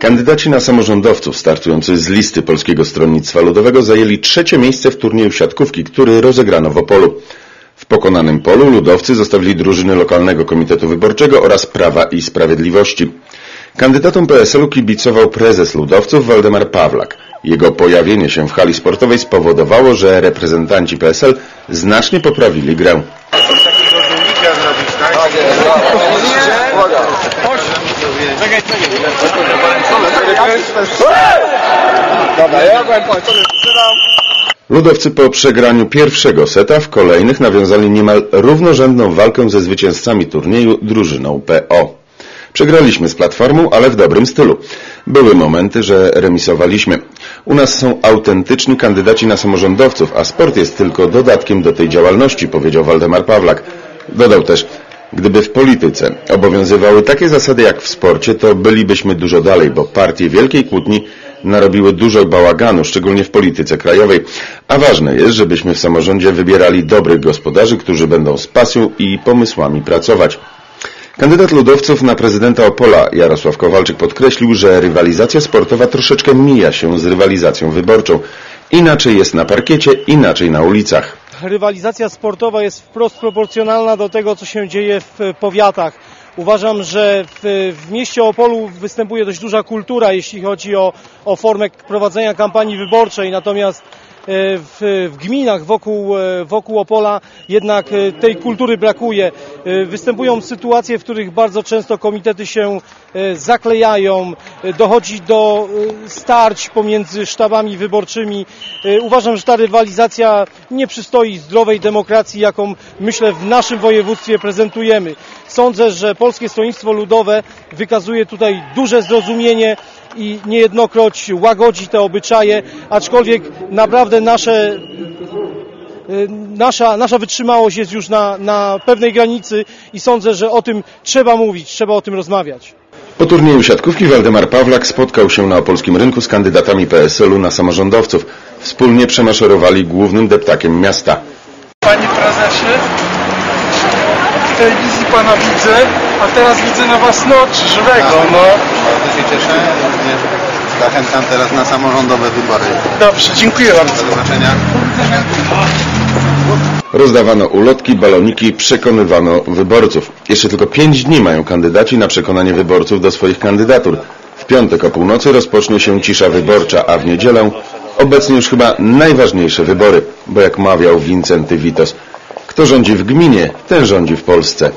Kandydaci na samorządowców startujący z listy Polskiego Stronnictwa Ludowego zajęli trzecie miejsce w turnieju siatkówki, który rozegrano w Opolu. W pokonanym polu ludowcy zostawili drużyny lokalnego komitetu wyborczego oraz Prawa i Sprawiedliwości. Kandydatom PSL-u kibicował prezes ludowców Waldemar Pawlak. Jego pojawienie się w hali sportowej spowodowało, że reprezentanci PSL znacznie poprawili grę. Ludowcy po przegraniu pierwszego seta w kolejnych nawiązali niemal równorzędną walkę ze zwycięzcami turnieju drużyną PO. Przegraliśmy z Platformą, ale w dobrym stylu. Były momenty, że remisowaliśmy. U nas są autentyczni kandydaci na samorządowców, a sport jest tylko dodatkiem do tej działalności, powiedział Waldemar Pawlak. Dodał też, gdyby w polityce obowiązywały takie zasady jak w sporcie, to bylibyśmy dużo dalej, bo partie wielkiej kłótni narobiły dużo bałaganu, szczególnie w polityce krajowej, a ważne jest, żebyśmy w samorządzie wybierali dobrych gospodarzy, którzy będą z pasją i pomysłami pracować. Kandydat ludowców na prezydenta Opola Jarosław Kowalczyk podkreślił, że rywalizacja sportowa troszeczkę mija się z rywalizacją wyborczą. Inaczej jest na parkiecie, inaczej na ulicach. Rywalizacja sportowa jest wprost proporcjonalna do tego, co się dzieje w powiatach. Uważam, że w, w mieście Opolu występuje dość duża kultura, jeśli chodzi o, o formę prowadzenia kampanii wyborczej, natomiast e, w, w gminach wokół, e, wokół Opola jednak e, tej kultury brakuje. E, Występują sytuacje, w których bardzo często komitety się e, zaklejają, e, dochodzi do e, starć pomiędzy sztabami wyborczymi. E, Uważam, że ta rywalizacja nie przystoi zdrowej demokracji, jaką myślę w naszym województwie prezentujemy. Sądzę, że Polskie Stronnictwo Ludowe wykazuje tutaj duże zrozumienie i niejednokroć łagodzi te obyczaje, aczkolwiek naprawdę nasze y, Nasza, nasza wytrzymałość jest już na, na pewnej granicy i sądzę, że o tym trzeba mówić, trzeba o tym rozmawiać. Po turnieju siatkówki Waldemar Pawlak spotkał się na opolskim rynku z kandydatami PSL-u na samorządowców. Wspólnie przemaszerowali głównym deptakiem miasta. Panie prezesie, w telewizji pana widzę, a teraz widzę na was no, żywego, no. Bardzo się cieszę. Również zachęcam teraz na samorządowe wybory. Dobrze, dziękuję bardzo. Do zobaczenia. Rozdawano ulotki, baloniki, przekonywano wyborców. Jeszcze tylko pięć dni mają kandydaci na przekonanie wyborców do swoich kandydatur. W piątek o północy rozpocznie się cisza wyborcza, a w niedzielę obecnie już chyba najważniejsze wybory, bo jak mawiał Wincenty Witos, kto rządzi w gminie, ten rządzi w Polsce.